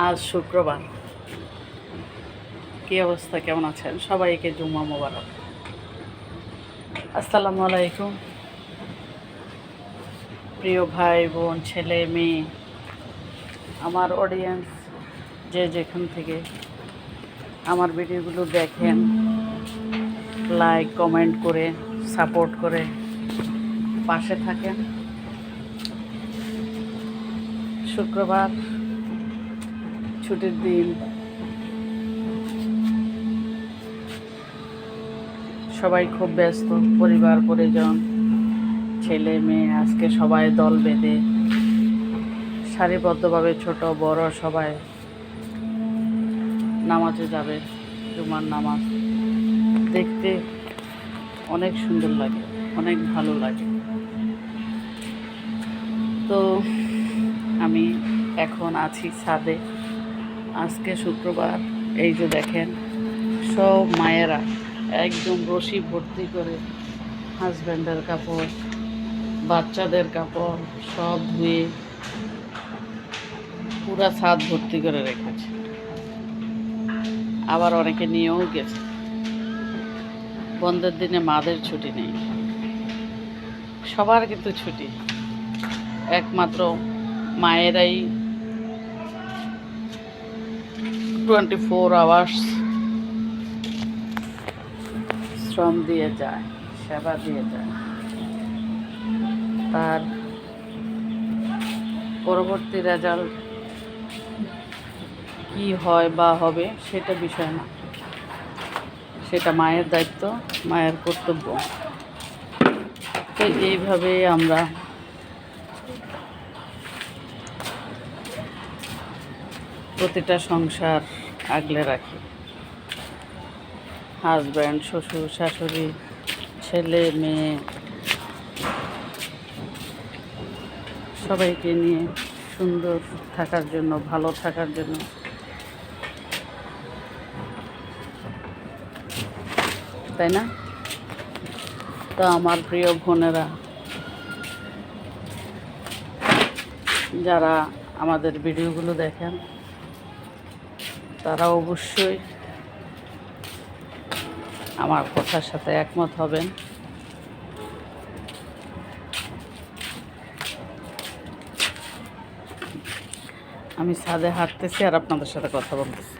আজ শুক্রবার। কী অবস্থা? কেমন আছেন? সবাইকে জুম্মা মোবারক। আসসালামু আলাইকুম। প্রিয় ভাই, বোন, ছেলে, মেয়ে, আমার অডিয়েন্স যে যেখান থেকে আমার ভিডিওগুলো দেখেন লাইক কমেন্ট করে সাপোর্ট করে পাশে থাকেন। শুক্রবার। ছুটির দিন। সবাই খুব ব্যস্ত, পরিবার, পরিজন, ছেলে, মেয়ে, আজকে সবাই দল বেঁধে, সারিবদ্ধভাবে ছোট, বড় সবাই নামাজে যাবে, জুমার নামাজ। দেখতে অনেক সুন্দর লাগে, অনেক ভালো লাগে। তো আমি এখন আছি ছাদে। আজকে শুক্রবার, এই যে দেখেন, সব মায়েরা একদম রশি ভর্তি করে হাজব্যান্ডের কাপড়, বাচ্চাদের কাপড় সব ধুয়ে পুরা ছাদ ভর্তি করে রেখেছে। আবার অনেকে নিয়েও গেছে। বন্ধের দিনে মাদের ছুটি নেই। সবার কিন্তু ছুটি। একমাত্র মায়েরাই টোয়েন্টি ফোর আওয়ার্স শ্রম দিয়ে যায়, সেবা দিয়ে যায়। তার পরবর্তী রেজাল্ট কি হয় বা হবে সেটা বিষয় না। সেটা মায়ের দায়িত্ব, মায়ের কর্তব্য। তো এইভাবে আমরা প্রতিটা সংসার আগলে রাখি। হাজব্যান্ড শ্বশুর, শাশুড়ি, ছেলে, মেয়ে, সবাইকে নিয়ে সুন্দর থাকার জন্য, ভালো থাকার জন্য। তাই না? তো আমার প্রিয় বোনেরা, যারা আমাদের ভিডিওগুলো দেখেন তারা অবশ্যই আমার কথার সাথে একমত হবেন। আমি ছাদে হাঁটতেছি আর আপনাদের সাথে কথা বলতেছি।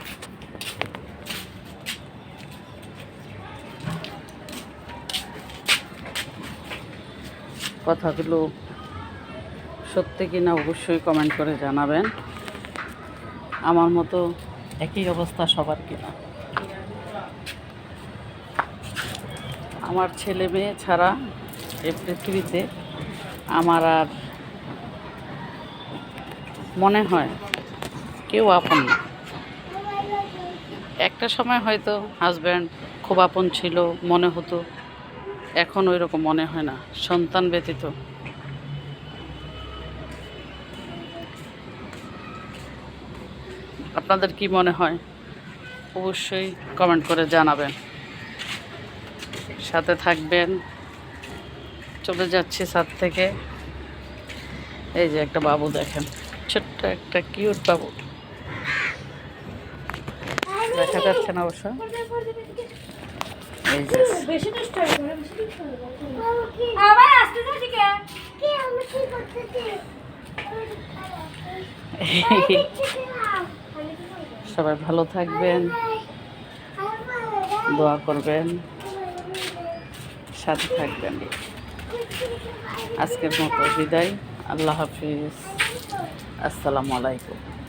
কথাগুলো সত্যি কিনা অবশ্যই কমেন্ট করে জানাবেন। আমার মতো একই অবস্থা সবার কিনা। আমার ছেলে মেয়ে ছাড়া এ পৃথিবীতে আমার আর মনে হয় কেউ আপন না। একটা সময় হয়তো হাজব্যান্ড খুব আপন ছিল, মনে হতো, এখন ওই রকম মনে হয় না। সন্তান ব্যতীত আপনাদের কি মনে হয়? অবশ্যই কমেন্ট করে জানাবেন। সাথে থাকবেন। চলে যাচ্ছি ছাদ থেকে। এই যে একটা বাবু দেখেন। ছোট্ট একটা কিউট বাবু। দেখা যাচ্ছে না অবশ্য। এই। সবাই ভালো থাকবেন। দোয়া করবেন। সাথে থাকবেন। আজকের মতো বিদায়। আল্লাহ হাফিজ। আসসালামু আলাইকুম।